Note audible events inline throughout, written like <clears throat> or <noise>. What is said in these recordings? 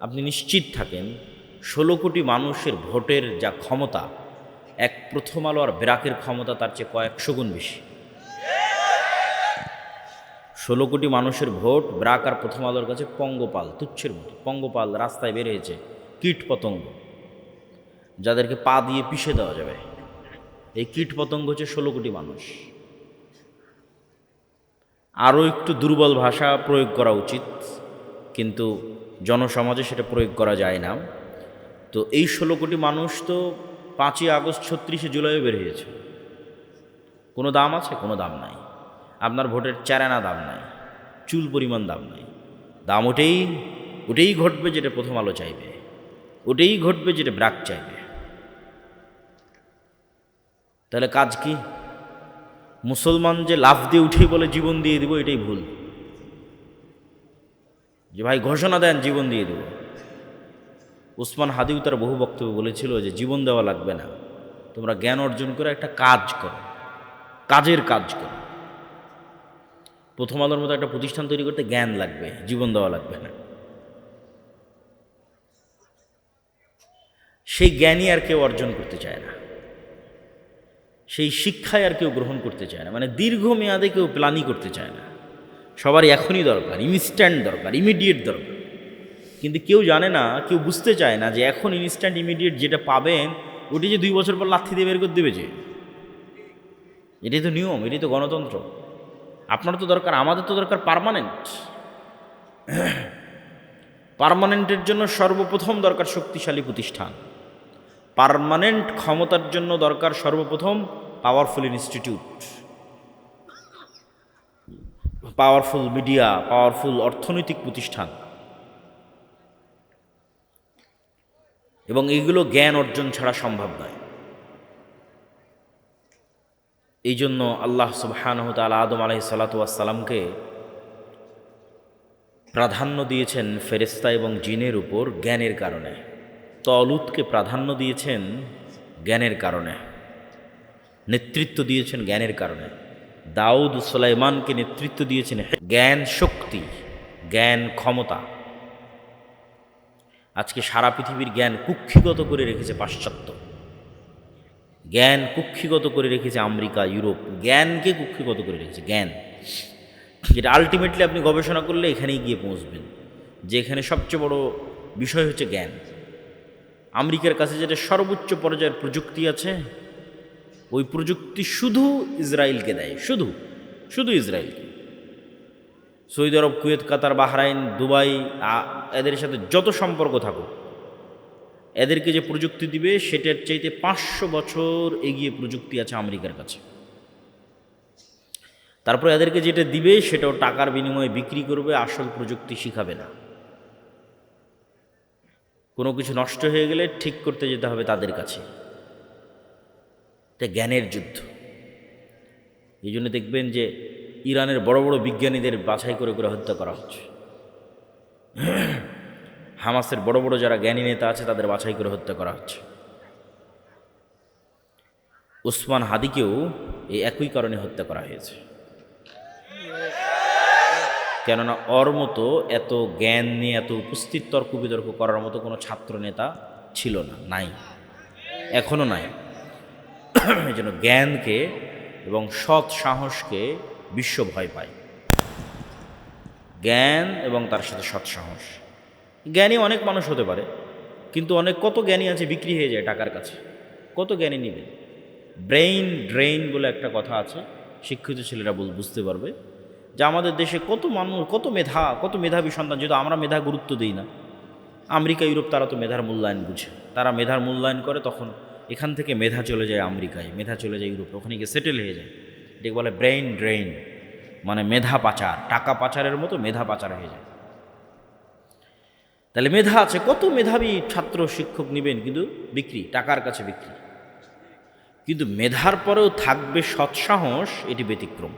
আপনি নিশ্চিত থাকেন, ষোলো কোটি মানুষের ভোটের যা ক্ষমতা, এক প্রথম আলো আর ব্রাকের ক্ষমতা তার চেয়ে কয়েকশো গুণ বেশি। ষোলো কোটি মানুষের ভোট ব্রাক আর প্রথম আলোর কাছে পঙ্গপাল, তুচ্ছের মতো। পঙ্গপাল রাস্তায় বের হয়েছে কীট পতঙ্গ। যাদেরকে পা দিয়ে পিষে দেওয়া যাবে। এই কীট পতঙ্গ হচ্ছে ষোলো কোটি মানুষ। আরও একটু দুর্বল ভাষা প্রয়োগ করা উচিত, কিন্তু জনসমাজে সেটা প্রয়োগ করা যায় না। তো এই ষোলো কোটি মানুষ তো পাঁচই আগস্ট ছত্রিশে জুলাইও বের হয়েছে। কোনো দাম আছে? কোনো দাম নাই। আপনার ভোটের চারানা দাম নাই। চুল পরিমাণ দাম নাই। দাম ওটাই ওটাই ঘটবে যেটা প্রথম আলো চাইবে। ওটাই ঘটবে যেটা ব্রাক চাইবে। তাহলে কাজ কি? মুসলমান যে লাভ দিয়ে উঠেই বলে জীবন দিয়ে দিব, এটাই ভুল। যে ভাই ঘোষণা দেন, জীবন দিয়ে দেব। উসমান হাদিউ তার বহু বক্তব্য বলেছিল যে, জীবন দেওয়া লাগবে না। তোমরা জ্ঞান অর্জন করে একটা কাজ করো। কাজের কাজ করো। প্রথম আলোর মতো একটা প্রতিষ্ঠান তৈরি করতে জ্ঞান লাগবে, জীবন দেওয়া লাগবে না। সেই জ্ঞানই আর কেউ অর্জন করতে চায় না। সেই শিক্ষায় আর কেউ গ্রহণ করতে চায় না। মানে দীর্ঘমেয়াদে কেউ প্ল্যানই করতে চায় না। সবারই এখনই দরকার ইনস্ট্যান্ট দরকার ইমিডিয়েট দরকার। কিন্তু কেউ জানে না, কেউ বুঝতে চায় না যে এখন ইনস্ট্যান্ট ইমিডিয়েট যেটা পাবেন ওটি যে দুই বছর পর লাথি দিয়ে বের করে দেবে যে। এটাই তো নিয়ম, এটাই তো গণতন্ত্র। আপনার তো দরকার, আমাদের তো দরকার পারমানেন্ট পারমানেন্টের <clears throat> জন্য সর্বপ্রথম দরকার শক্তিশালী প্রতিষ্ঠান। পারমানেন্ট ক্ষমতার জন্য দরকার সর্বপ্রথম powerful institute powerful media powerful অর্থনৈতিক প্রতিষ্ঠান। এবং এইগুলো জ্ঞান অর্জন ছাড়া সম্ভব নয়। এই জন্য আল্লাহ সুবহানহ তাল আদম আলহি সালাতামকে প্রাধান্য দিয়েছেন ফেরেস্তা এবং জিনের উপর জ্ঞানের কারণে। তলুতকে প্রাধান্য দিয়েছেন জ্ঞানের কারণে। নেতৃত্ব দিয়েছেন জ্ঞানের কারণে। দাউদ সুলাইমানকে নেতৃত্ব দিয়েছেন জ্ঞান শক্তি, জ্ঞান ক্ষমতা। আজকে সারা পৃথিবীর জ্ঞান কুক্ষিগত করে রেখেছে পাশ্চাত্য। জ্ঞান কুক্ষিগত করে রেখেছে আমেরিকা, ইউরোপ। জ্ঞানকে কুক্ষিগত করে রেখেছে, জ্ঞান। যেটা আলটিমেটলি আপনি গবেষণা করলে এখানেই গিয়ে পৌঁছবেন। যে এখানে সবচেয়ে বড় বিষয় হচ্ছে জ্ঞান। আমেরিকার কাছে যেটা সর্বোচ্চ পর্যায়ের প্রযুক্তি আছে ওই প্রযুক্তি শুধু ইসরায়েলকে দেয়, শুধু শুধু ইসরায়েলকে। Saudi Arab, Kuwait, Qatar, Bahrain, Dubai এদের সাথে যত সম্পর্ক থাকুক, এদেরকে যে প্রযুক্তি দিবে, সেটার চাইতে পাঁচশো বছর এগিয়ে প্রযুক্তি আছে আমেরিকার কাছে। তারপর এদেরকে যেটা দিবে, সেটাও টাকার বিনিময়ে বিক্রি করবে, আসল প্রযুক্তি শিখাবে না। কোনো কিছু নষ্ট হয়ে গেলে ঠিক করতে যেতে হবে তাদের কাছে। এটা জ্ঞানের যুদ্ধ। এই জন্য দেখবেন যে ইরানের বড় বড় বিজ্ঞানীদের বাছাই করে করে হত্যা করা হচ্ছে। হামাসের বড় বড় যারা জ্ঞানী নেতা আছে, তাদের বাছাই করে হত্যা করা হচ্ছে। উসমান হাদিকেও এই একই কারণে হত্যা করা হয়েছে। কেননা ওর মতো এত জ্ঞান নিয়ে, এত উপস্থিত তর্ক বিতর্ক করার মতো কোনো ছাত্র নেতা ছিল না, নাই। এখনও নাই। এই জন্য জ্ঞানকে এবং সৎ সাহসকে বিশ্ব ভয় পায়। জ্ঞান এবং তার সাথে সৎ সাহস। জ্ঞানী অনেক মানুষ হতে পারে, কিন্তু অনেক, কত জ্ঞানী আছে বিক্রি হয়ে যায় টাকার কাছে? কত জ্ঞানী নেবে? ব্রেইন ড্রেইন বলে একটা কথা আছে, শিক্ষিত ছেলেরা বুঝতে পারবে। যে আমাদের দেশে কত মানুষ, কত মেধা, কত মেধাবী সন্তান, যেহেতু আমরা মেধা গুরুত্ব দিই না। আমেরিকা, ইউরোপ তারা তো মেধার মূল্যায়ন বুঝে। তারা মেধার মূল্যায়ন করে তখন এখান থেকে মেধা চলে যায় আমেরিকায়, মেধা চলে যায় ইউরোপে, ওখানে গিয়ে সেটেল হয়ে যায়। এটাকে বলে ব্রেইন ড্রেইন মানে মেধা পাচার, টাকা পাচারের মতো মেধা পাচার হয়ে যায়। তাহলে মেধা আছে, কত মেধাবী ছাত্র শিক্ষক নেবেন কিন্তু? বিক্রি, টাকার কাছে বিক্রি। কিন্তু মেধার পরেও থাকবে সৎসাহস, এটি ব্যতিক্রম।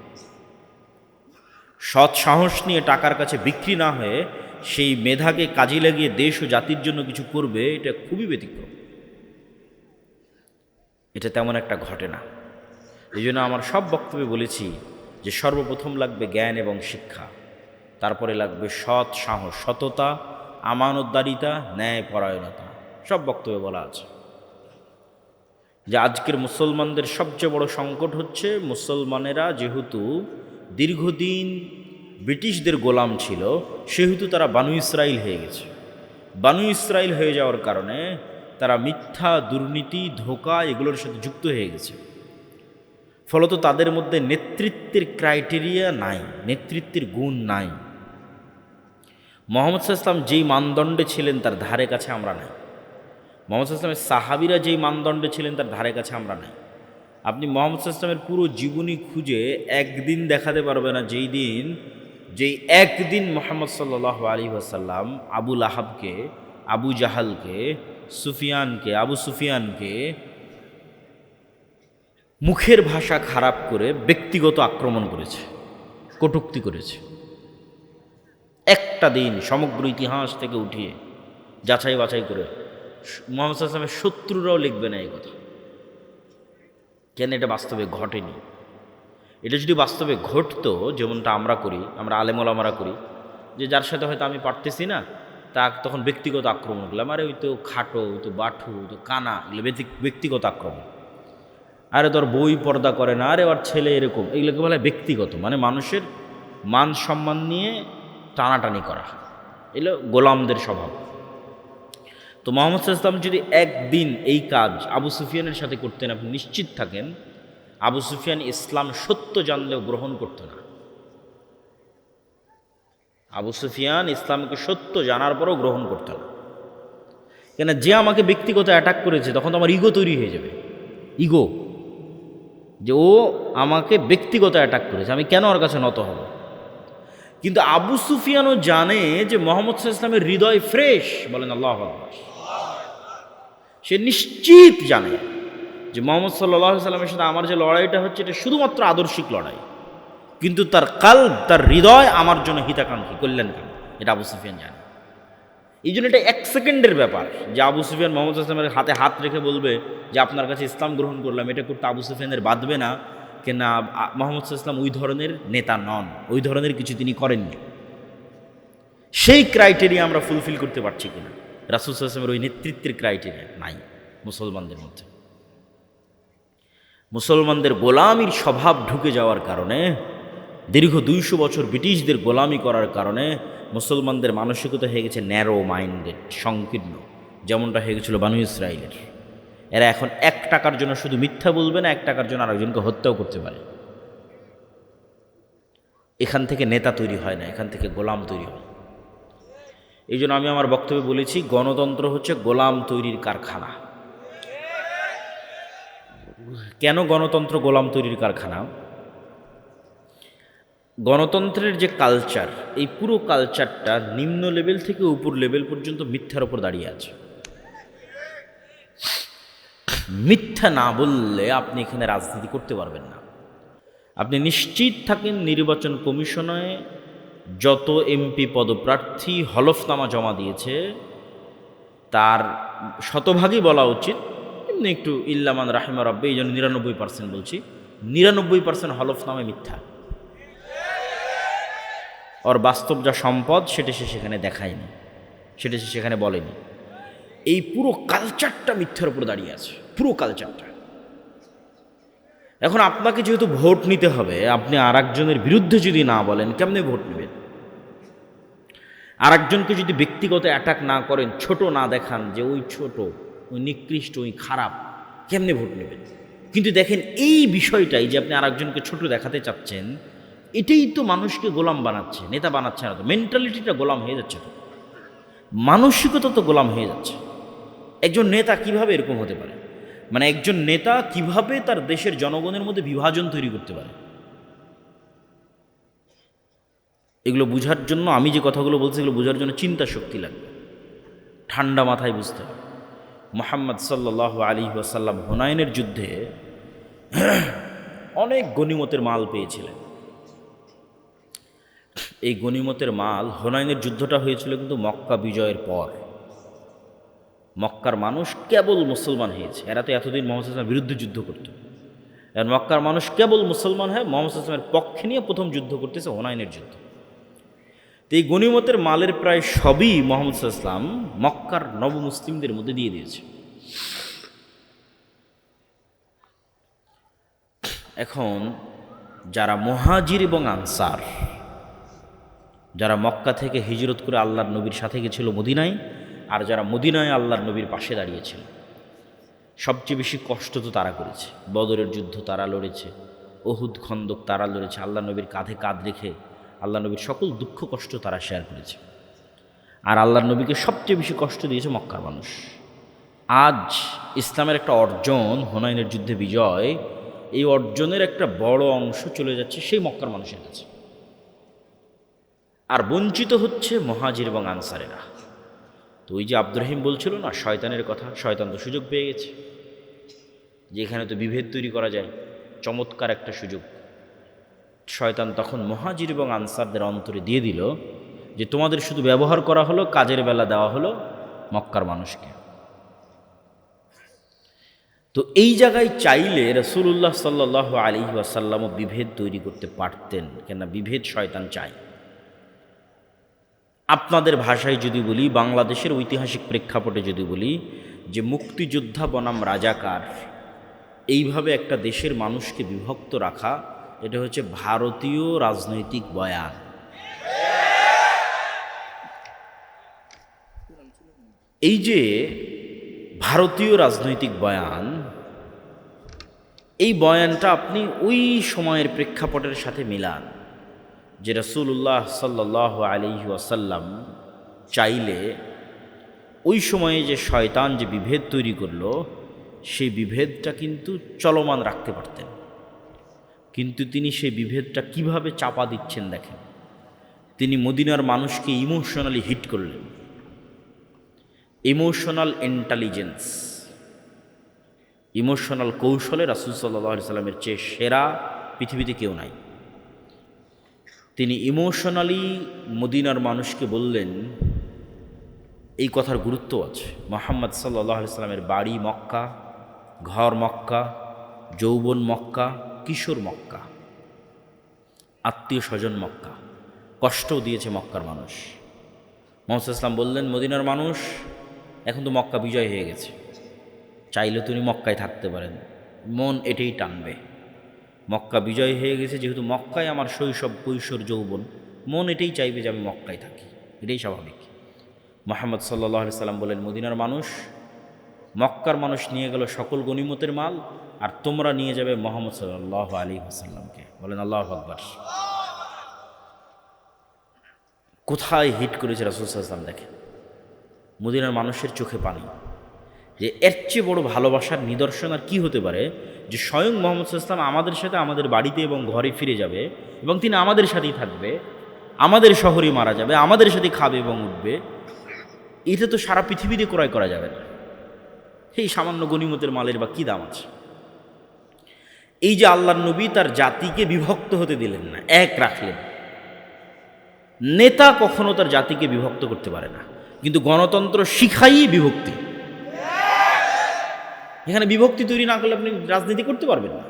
সৎসাহস নিয়ে টাকার কাছে বিক্রি না হয়ে সেই মেধাকে কাজে লাগিয়ে দেশ ও জাতির জন্য কিছু করবে, এটা খুবই ব্যতিক্রম। এটা তেমন একটা ঘটে না। এই জন্য আমার সব বক্তব্যে বলেছি যে সর্বপ্রথম লাগবে জ্ঞান এবং শিক্ষা, তারপরে লাগবে সৎ সাহস, সততা, আমানতদারিতা ন্যায় পরায়ণতা সব বক্তব্যে বলা আছে। যে আজকের মুসলমানদের সবচেয়ে বড় সংকট হচ্ছে, মুসলমানেরা যেহেতু দীর্ঘদিন ব্রিটিশদের গোলাম ছিল, সেহেতু তারা বানু ইসরাইল হয়ে গেছে। বানু ইসরাইল হয়ে যাওয়ার কারণে তারা মিথ্যা, দুর্নীতি, ধোকা এগুলোর সাথে যুক্ত হয়ে গেছে। ফলত তাদের মধ্যে নেতৃত্বের ক্রাইটেরিয়া নাই, নেতৃত্বের গুণ নাই। মোহাম্মদ ইসলাম যেই মানদণ্ডে ছিলেন তার ধারে কাছে আমরা নাই। মোহাম্মদ ইসলামের সাহাবিরা যেই মানদণ্ডে ছিলেন তার ধারে কাছে আমরা নাই। আপনি মোহাম্মদ ইসলামের পুরো জীবনী খুঁজে একদিন দেখাতে পারবে না যেই দিন, যেই একদিন মোহাম্মদ সাল্লাহ আলী আসাল্লাম আবুল আহাবকে আবু জাহালকে সুফিয়ানকে, আবু সুফিয়ানকে মুখের ভাষা খারাপ করে ব্যক্তিগত আক্রমণ করেছে, কটুক্তি করেছে। একটা দিন সমগ্র ইতিহাস থেকে উঠিয়ে যাচাই বাছাই করে মোহাম্মদ আসলামের শত্রুরাও লিখবে না এই কথা। কেন এটা বাস্তবে ঘটেনি? এটা যদি বাস্তবে ঘটতো, যেমনটা আমরা করি, আমরা আলেমলামারা করি, যে যার সাথে হয়তো আমি পারতেছি না তা তখন ব্যক্তিগত আক্রমণ করলাম আরে ওই তো খাটো, ওই তো বাঠু, ওই তো কানা, এগুলো ব্যক্তিগত আক্রমণ। আরে তোর বই পর্দা করে না, আরে ওর ছেলে এরকম। এগুলোকে বলে ব্যক্তিগত মানে মানুষের মান সম্মান নিয়ে টানাটানি করা। এগুলো গোলামদের স্বভাব। তো মোহাম্মদ ইসলাম যদি একদিন এই কাজ আবু সুফিয়ানের সাথে করতেন, আপনি নিশ্চিত থাকেন, আবু সুফিয়ান ইসলাম সত্য জানলেও গ্রহণ করতো না। আবু সুফিয়ান ইসলামকে সত্য জানার পরও গ্রহণ করতো না কেন যে আমাকে ব্যক্তিগত অ্যাটাক করেছে, তখন তো আমার ইগো তৈরি হয়ে যাবে। ইগো যে ও আমাকে ব্যক্তিগত অ্যাটাক করেছে, আমি কেন ওর কাছে নত হব? কিন্তু আবু সুফিয়ানও জানে যে মোহাম্মদ ইসলামের হৃদয় ফ্রেশ বলেন আল্লাহ। সে নিশ্চিত জানে যে মোহাম্মদ সাল্লাহ সাল্লামের সাথে আমার যে লড়াইটা হচ্ছে, এটা শুধুমাত্র আদর্শিক লড়াই। কিন্তু তার কাল তার হৃদয় আমার জন্য হিতাকাঙ্ক্ষী, কল্যাণকামী, এটা আবু সুফিয়ান জানে। এই জন্য এটা এক সেকেন্ডের ব্যাপার যে আবু সুফিয়ান মোহাম্মদ ইসলামের হাতে হাত রেখে বলবে যে, আপনার কাছে ইসলাম গ্রহণ করলাম, এটা করতে আবু সুফিয়ানের বাঁধবে না। কেনা মোহাম্মদ ইসলাম ওই ধরনের নেতা নন, ওই ধরনের কিছু তিনি করেননি। সেই ক্রাইটেরিয়া আমরা ফুলফিল করতে পারছি কিনা? রাসুল আসলামের ওই নেতৃত্বের ক্রাইটেরিয়া নাই মুসলমানদের মধ্যে। মুসলমানদের গোলামির স্বভাব ঢুকে যাওয়ার কারণে দীর্ঘ দুইশো বছর ব্রিটিশদের গোলামি করার কারণে মুসলমানদের মানসিকতা হয়ে গেছে ন্যারো মাইন্ডেড সংকীর্ণ, যেমনটা হয়ে গেছিল বানু ইসরায়েলের এরা এখন এক টাকার জন্য শুধু মিথ্যা বলবে না, এক টাকার জন্য আরেকজনকে হত্যাও করতে পারে। এখান থেকে নেতা তৈরি হয় না, এখান থেকে গোলাম তৈরি হয়। এই জন্য আমি আমার বক্তব্যে বলেছি, গণতন্ত্র হচ্ছে গোলাম তৈরির কারখানা। কেন গণতন্ত্র গোলাম তৈরির কারখানা? গণতন্ত্রের যে কালচার এই পুরো কালচারটা নিম্ন লেভেল থেকে উপর লেভেল পর্যন্ত মিথ্যার ওপর দাঁড়িয়ে আছে। মিথ্যা না বললে আপনি এখানে রাজনীতি করতে পারবেন না। আপনি নিশ্চিত থাকেন নির্বাচন কমিশনে যত এমপি পদপ্রার্থী হলফনামা জমা দিয়েছে, তার শতভাগই বলা উচিত, এমনি একটু ইল্লামান রাহিমা রব্বে, এই জন্য নিরানব্বই পার্সেন্ট বলছি, নিরানব্বই পার্সেন্ট হলফনামা মিথ্যা। ওর বাস্তব যা সম্পদ, সেটা সে সেখানে দেখায়নি, সেটা সে সেখানে বলেনি। এই পুরো কালচারটা মিথ্যার উপর দাঁড়িয়ে আছে, পুরো কালচারটা এখন আপনাকে যেহেতু ভোট নিতে হবে, আপনি আর একজনের বিরুদ্ধে যদি না বলেন, কেমনে ভোট নেবেন? আর একজনকে যদি ব্যক্তিগত অ্যাটাক না করেন, ছোট না দেখান যে ওই ছোট, ওই নিকৃষ্ট, ওই খারাপ, কেমনে ভোট নেবেন? কিন্তু দেখেন, এই বিষয়টাই যে আপনি আরেকজনকে ছোট দেখাতে চাচ্ছেন এটাই তো মানুষকে গোলাম বানাচ্ছে, নেতা বানাচ্ছে না তো। মেন্টালিটিটা গোলাম হয়ে যাচ্ছে তো। মানসিকতা তো গোলাম হয়ে যাচ্ছে। একজন নেতা কীভাবে এরকম হতে পারে? মানে একজন নেতা কীভাবে তার দেশের জনগণের মধ্যে বিভাজন তৈরি করতে পারে? এগুলো বোঝার জন্য, আমি যে কথাগুলো বলছি, এগুলো বোঝার জন্য চিন্তা শক্তি লাগবে। ঠান্ডা মাথায় বুঝতে হবে। মোহাম্মদ সাল্লাহ আলী ওয়াসাল্লাম হুনায়নের যুদ্ধে <clears throat> অনেক গনিমতের মাল পেয়েছিলেন। এই গনিমতের মাল হোনাইনের যুদ্ধটা হয়েছিল কিন্তু মক্কা বিজয়ের পর। মক্কার মানুষ কেবল মুসলমান হয়েছে। এরা তো এতদিন মোহাম্মদ ইসলামের বিরুদ্ধে যুদ্ধ করত। এখন মক্কার মানুষ কেবল মুসলমান হয়ে মোহাম্মদ ইসলামের পক্ষে নিয়ে প্রথম যুদ্ধ করতেছে হোনাইনের যুদ্ধ। তো এই গনিমতের মালের প্রায় সবই মোহাম্মদ ইসলাম মক্কার নবমুসলিমদের মধ্যে দিয়ে দিয়েছে। এখন যারা মহাজির এবং আনসার যারা মক্কা থেকে হিজরত করে আল্লাহর নবীর সাথে গেছিল মদিনায় আর যারা মদিনায় আল্লাহর নবীর পাশে দাঁড়িয়েছিল। সবচেয়ে বেশি কষ্ট তো তারা করেছে। বদরের যুদ্ধ তারা লড়েছে ওহুদ খন্দক তারা লড়েছে, আল্লাহ নবীর কাঁধে কাঁধ রেখে আল্লাহ নবীর সকল দুঃখ কষ্ট তারা শেয়ার করেছে। আর আল্লাহ নবীকে সবচেয়ে বেশি কষ্ট দিয়েছে মক্কার মানুষ। আজ ইসলামের একটা অর্জন, হুনাইনের যুদ্ধে বিজয়, এই অর্জনের একটা বড় অংশ চলে যাচ্ছে সেই মক্কার মানুষের কাছে। আর বঞ্চিত হচ্ছে মহাজির এবং আনসারেরা। তো ওই যে আব্দুর রহিম বলছিল না, শয়তানের কথা, শয়তান তো সুযোগ পেয়ে গেছে। যেখানে তো বিভেদ তৈরি করা যায়, চমৎকার একটা সুযোগ। শয়তান তখন মহাজির এবং আনসারদের অন্তরে দিয়ে দিল যে তোমাদের শুধু ব্যবহার করা হলো, কাজের বেলা দেওয়া হলো মক্কার মানুষকে। তো এই জায়গায় চাইলে রসুল্লাহ সাল্লাহ আলী ওয়াসাল্লামও বিভেদ তৈরি করতে পারতেন কেন বিভেদ শয়তান চায়। আপনাদের ভাষায় যদি বলি, বাংলাদেশের ঐতিহাসিক প্রেক্ষাপটে যদি বলি, যে মুক্তিযোদ্ধা বনাম রাজাকার, এইভাবে একটা দেশের মানুষকে বিভক্ত রাখা, এটা হচ্ছে ভারতীয় রাজনৈতিক বয়ান। এই যে ভারতীয় রাজনৈতিক বয়ান, এই বয়ানটা আপনি ওই সময়ের প্রেক্ষাপটের সাথে মিলান। যে রসুল্লাহ সাল্লাহ আলি ওয়াসাল্লাম চাইলে ওই সময়ে যে শয়তান যে বিভেদ তৈরি করল, সেই বিভেদটা কিন্তু চলমান রাখতে পারতেন। কিন্তু তিনি সেই বিভেদটা কীভাবে চাপা দিচ্ছেন দেখেন? তিনি মদিনার মানুষকে ইমোশনালি হিট করলেন। ইমোশনাল ইন্টেলিজেন্স ইমোশনাল কৌশলে রাসুল সাল্লাহ সাল্লামের চেয়ে সেরা পৃথিবীতে কেউ নাই। তিনি ইমোশনালি মদিনার মানুষকে বললেন, এই কথার গুরুত্ব আছে। মোহাম্মদ সাল্লাহ সাল্লামের বাড়ি মক্কা, ঘর মক্কা, যৌবন মক্কা, কিশোর মক্কা আত্মীয় স্বজন মক্কা, কষ্টও দিয়েছে মক্কার মানুষ। মোহাম্মদ ইসলাম বললেন, মদিনার মানুষ, এখন তো মক্কা বিজয় হয়ে গেছে। চাইলে তিনি মক্কায় থাকতে পারেন। মন এটাই টানবে। মক্কা বিজয় হয়ে গেছে, যেহেতু মক্কায় আমার শৈশব, কৈশোর, যৌবন। মন এটাই চাইবে যে আমি মক্কায় থাকি। এটাই স্বাভাবিক। মোহাম্মদ সাল্লাহ সাল্লাম বলেন, মদিনার মানুষ, মক্কার মানুষ নিয়ে গেল সকল গনিমতের মাল, আর তোমরা নিয়ে যাবে মোহাম্মদ সাল্লাহ আলী হাসাল্লামকে বলেন, আল্লাহ আকবর। কোথায় হিট করেছে রাসুল সাল্লাম দেখেন? মদিনার মানুষের চোখে পানি। যে এর চেয়ে বড় ভালোবাসার নিদর্শন আর কী হতে পারে? যে স্বয়ং মোহাম্মদ ইসলাম আমাদের সাথে আমাদের বাড়িতে এবং ঘরে ফিরে যাবে এবং তিনি আমাদের সাথেই থাকবে, আমাদের শহরে মারা যাবে, আমাদের সাথে খাবে এবং উঠবে, এটা তো সারা পৃথিবীতে ক্রয় করা যাবে না। এই সামান্য গণিমতের মালের বা কী দাম আছে? এই যে আল্লাহ নবী তার জাতিকে বিভক্ত হতে দিলেন না, এক রাখলেন। নেতা কখনো তার জাতিকে বিভক্ত করতে পারে না। কিন্তু গণতন্ত্র শিখাই বিভক্তি। এখানে বিভক্তি তৈরি না করলে আপনি রাজনীতি করতে পারবেন না।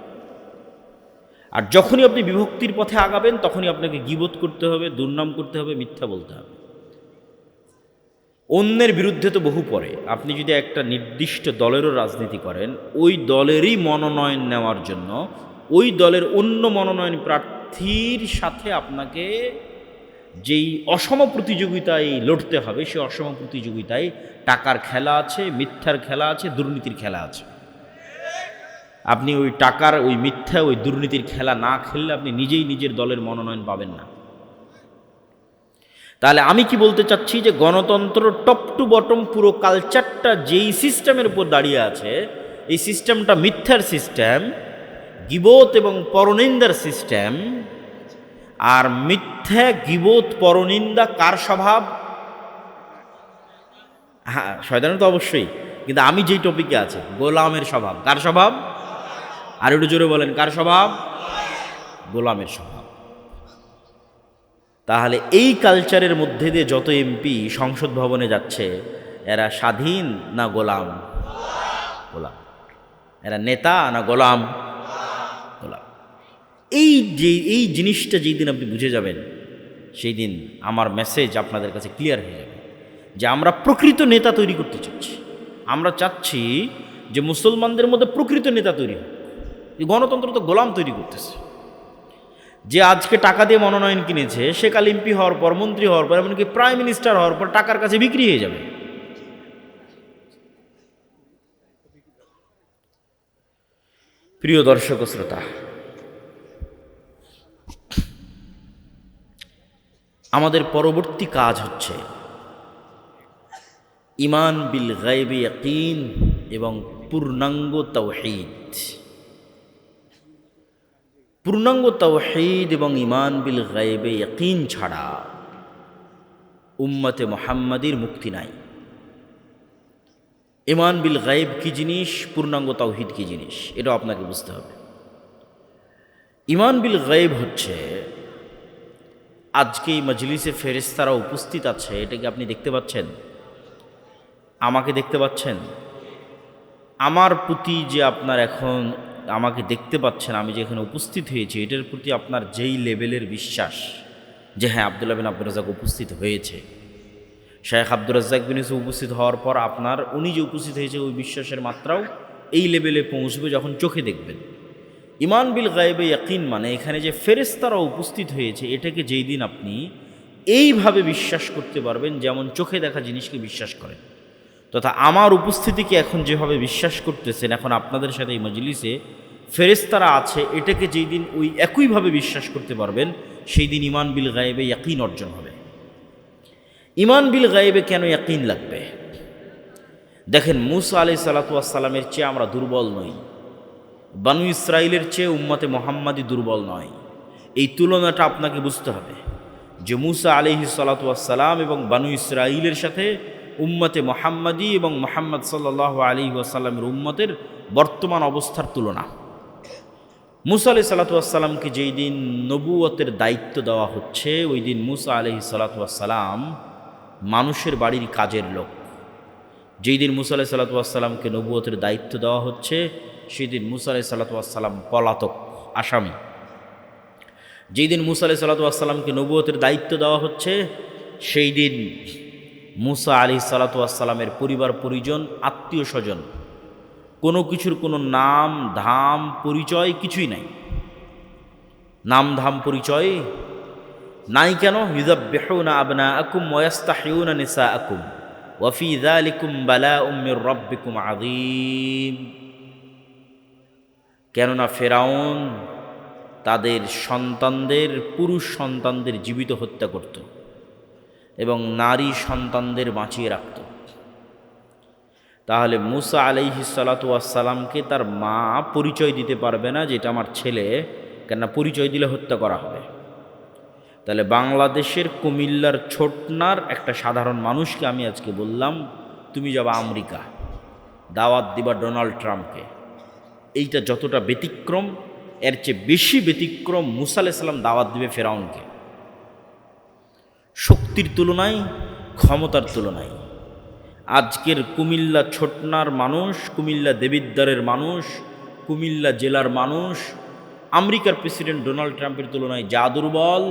আর যখনই আপনি বিভক্তির পথে আগাবেন, তখনই আপনাকে গিবোধ করতে হবে, দুর্নাম করতে হবে, মিথ্যা বলতে হবে। অন্যের বিরুদ্ধে তো বহু পরে। আপনি যদি একটা নির্দিষ্ট দলেরও রাজনীতি করেন, ওই দলেরই মনোনয়ন নেওয়ার জন্য, ওই দলের অন্য মনোনয়ন প্রার্থীর সাথে আপনাকে যেই অসম প্রতিযোগিতায় লড়তে হবে সেই অসম প্রতিযোগিতায় টাকার খেলা আছে, মিথ্যার খেলা আছে, দুর্নীতির খেলা আছে। আপনি ওই টাকার, ওই মিথ্যা, ওই দুর্নীতির খেলা না খেললে আপনি নিজেই নিজের দলের মনোনয়ন পাবেন না। তাহলে আমি কি বলতে চাচ্ছি যে গণতন্ত্র টপ টু বটম পুরো কালচারটা যেই সিস্টেমের উপর দাঁড়িয়ে আছে, এই সিস্টেমটা মিথ্যার সিস্টেম, গিবোত এবং পরনিন্দার সিস্টেম আর মিথ্যা গিবোধ পরনিন্দা কার স্বভাব? হ্যাঁ শয়তানের তো অবশ্যই, কিন্তু আমি যেই টপিকে আছে, গোলামের স্বভাব, কার স্বভাব? আর একটু জোরে বলেন, কার স্বভাব? গোলামের স্বভাব। তাহলে এই কালচারের মধ্যে দিয়ে যত এমপি সংসদ ভবনে যাচ্ছে, এরা স্বাধীন না গোলাম? গোলাম। এরা নেতা না গোলাম গোলাম? এই যে, এই জিনিসটা যেই দিন আপনি বুঝে যাবেন, সেই দিন আমার মেসেজ আপনাদের কাছে ক্লিয়ার হয়ে যাবে যে আমরা প্রকৃত নেতা তৈরি করতে চাচ্ছি। আমরা চাচ্ছি যে মুসলমানদের মধ্যে প্রকৃত নেতা তৈরি হোক। গণতন্ত্র তো গোলাম তৈরি করতেছে। যে আজকে টাকা দিয়ে মনোনয়ন কিনেছে, সে কাল এমপি হওয়ার পর, মন্ত্রী হওয়ার পর, এমনকি প্রাইম মিনিস্টার হওয়ার পর টাকার কাছে বিক্রি হয়ে যাবে। প্রিয় দর্শক শ্রোতা আমাদের পরবর্তী কাজ হচ্ছে ইমান বিল গাইবে ইয়াকিন এবং পূর্ণাঙ্গ তাওহীদ। পূর্ণাঙ্গ তাওহীদ এবং ইমান বিল গাইবে ইয়াকিন ছাড়া উম্মতে মোহাম্মদীর মুক্তি নাই। ইমান বিল গায়েব কি জিনিস? পূর্ণাঙ্গ তাওহিদ কি জিনিস? এটাও আপনাকে বুঝতে হবে। ইমান বিল গায়েব হচ্ছে আজকে এই মজলিসে ফেরেস্তারা উপস্থিত আছে এটাকে আপনি দেখতে পাচ্ছেন? আমাকে দেখতে পাচ্ছেন? আমার প্রতি যে আপনার এখন আমাকে দেখতে পাচ্ছেন, আমি যে এখানে উপস্থিত হয়েছি, এটার প্রতি আপনার যেই লেভেলের বিশ্বাস, যে হ্যাঁ আবদুল্লাহ বিন আব্দুল রাজাক উপস্থিত হয়েছে। শেখ আব্দুর রাজ্জাক বিন ইউসুফ উপস্থিত হওয়ার পর আপনার, উনি যে উপস্থিত হয়েছে, ওই বিশ্বাসের মাত্রাও এই লেভেলে পৌঁছবে যখন চোখে দেখবেন। ইমান বিল গায়েবে ইয়াকিন মানে এখানে যে ফেরেস্তারা উপস্থিত হয়েছে, এটাকে যেই দিন আপনি এইভাবে বিশ্বাস করতে পারবেন যেমন চোখে দেখা জিনিসকে বিশ্বাস করেন। তথা আমার উপস্থিতিকে এখন যেভাবে বিশ্বাস করতেছেন, এখন আপনাদের সাথে এই মজলিসে ফেরেস্তারা আছে, এটাকে যেই দিন ওই একইভাবে বিশ্বাস করতে পারবেন, সেই দিন ইমান বিল গায়েবে ইয়াকিন অর্জন হবে। ইমান বিল গায়েবে কেন ইয়াকিন লাগবে? দেখেন, মুসা আলি সালাতামের চেয়ে আমরা দুর্বল নই। বানু ইসরায়েলের চেয়ে উম্মতে মোহাম্মদই দুর্বল নয়। এই তুলনাটা আপনাকে বুঝতে হবে যে মুসা আলিহি সালাতাম এবং বানু ইসরায়েলের সাথে উম্মতে মোহাম্মদী এবং মোহাম্মদ সাল্লাহ আলী ওয়াসাল্লামের উম্মতের বর্তমান অবস্থার তুলনা। মুসা আলি সালাতামকে যেই দিন নবুয়তের দায়িত্ব দেওয়া হচ্ছে, ওই দিন মুসা আলহি সালাতাম মানুষের বাড়ির কাজের লোক। যেই দিন মুসা আলাহি সাল্লাতুয়াসাল্লামকে নবুয়তের দায়িত্ব দেওয়া হচ্ছে সেই দিন মুসা আলাহি সাল্লাতুয়াসাল্লাম পলাতক, আসামি। যেই দিন মুসা আলাহি সাল্লাতুয়াসাল্লামকে নবুয়তের দায়িত্ব দেওয়া হচ্ছে সেই দিন মুসা আলি সাল্লাতুয়াসাল্লামের পরিবার পরিজন, আত্মীয় স্বজন, কোনো কিছুর কোনো নাম, ধাম, পরিচয় কিছুই নাই। নাম, ধাম, পরিচয় নাই কেন? ইউদাব্বিহুনা আবনা আকুম ওয়াস্তাহিউনা নিসা আকুম ওয়াফি যালিকুম বালা উম্মির রব্বিকুম আযীম। কেননা ফেরাউন তাদের সন্তানদের, পুরুষ সন্তানদের জীবিত হত্যা করত এবং নারী সন্তানদের বাঁচিয়ে রাখত। তাহলে মুসা আলাইহি সালাতামকে তার মা পরিচয় দিতে পারবে না যেটা আমার ছেলে, কেননা পরিচয় দিলে হত্যা করা হবে। তাহলে বাংলাদেশের কুমিল্লার ছোটনার একটা সাধারণ মানুষকে আমি আজকে বললাম, তুমি যাবা আমেরিকা, দাওয়াত দিবা ডোনাল্ড ট্রাম্পকে। এইটা যতটা ব্যতিক্রম, এর চেয়ে বেশি ব্যতিক্রম মুসা আলাইসাল্লাম দাওয়াত দিবে ফেরাউনকে। শক্তির তুলনায়, ক্ষমতার তুলনায়। আজকের কুমিল্লা ছোটনার মানুষ, কুমিল্লা দেবিদ্দারের মানুষ, কুমিল্লা জেলার মানুষ, আমেরিকার প্রেসিডেন্ট ডোনাল্ড ট্রাম্পের তুলনায় যা দুর্বল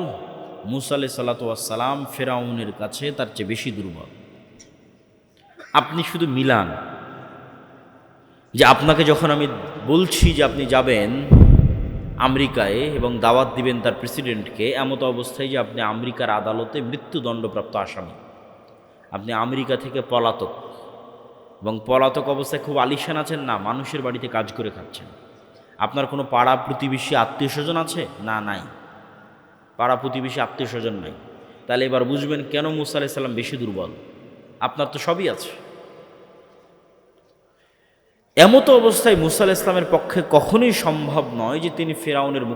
মুসালে সালাতাম ফেরাউনের কাছে তার চেয়ে বেশি দুর্বল। আপনি শুধু মিলান। যে আপনাকে যখন আমি বলছি যে আপনি যাবেন আমেরিকায় এবং দাওয়াত দিবেন তার প্রেসিডেন্টকে, এমতো অবস্থায় যে আপনি আমেরিকার আদালতে মৃত্যুদণ্ডপ্রাপ্ত আসামি। আপনি আমেরিকা থেকে পলাতক এবং পলাতক অবস্থায় খুব আলিশান আছেন না, মানুষের বাড়িতে কাজ করে খাচ্ছেন। আপনার কোনো পাড়া প্রতিবেশী আত্মীয় স্বজন আছে? না, নাই। পাড়া প্রতিবেশী আত্মীয় স্বজন নাই। তাহলে এবার বুঝবেন কেন মুসা আলাইসাল্লাম বেশি দুর্বল? আপনার তো সবই আছে। এমতো অবস্থায় মুসা ইসলামের পক্ষে কখনোই সম্ভব নয় যে তিনি ফেরাউনের মুখ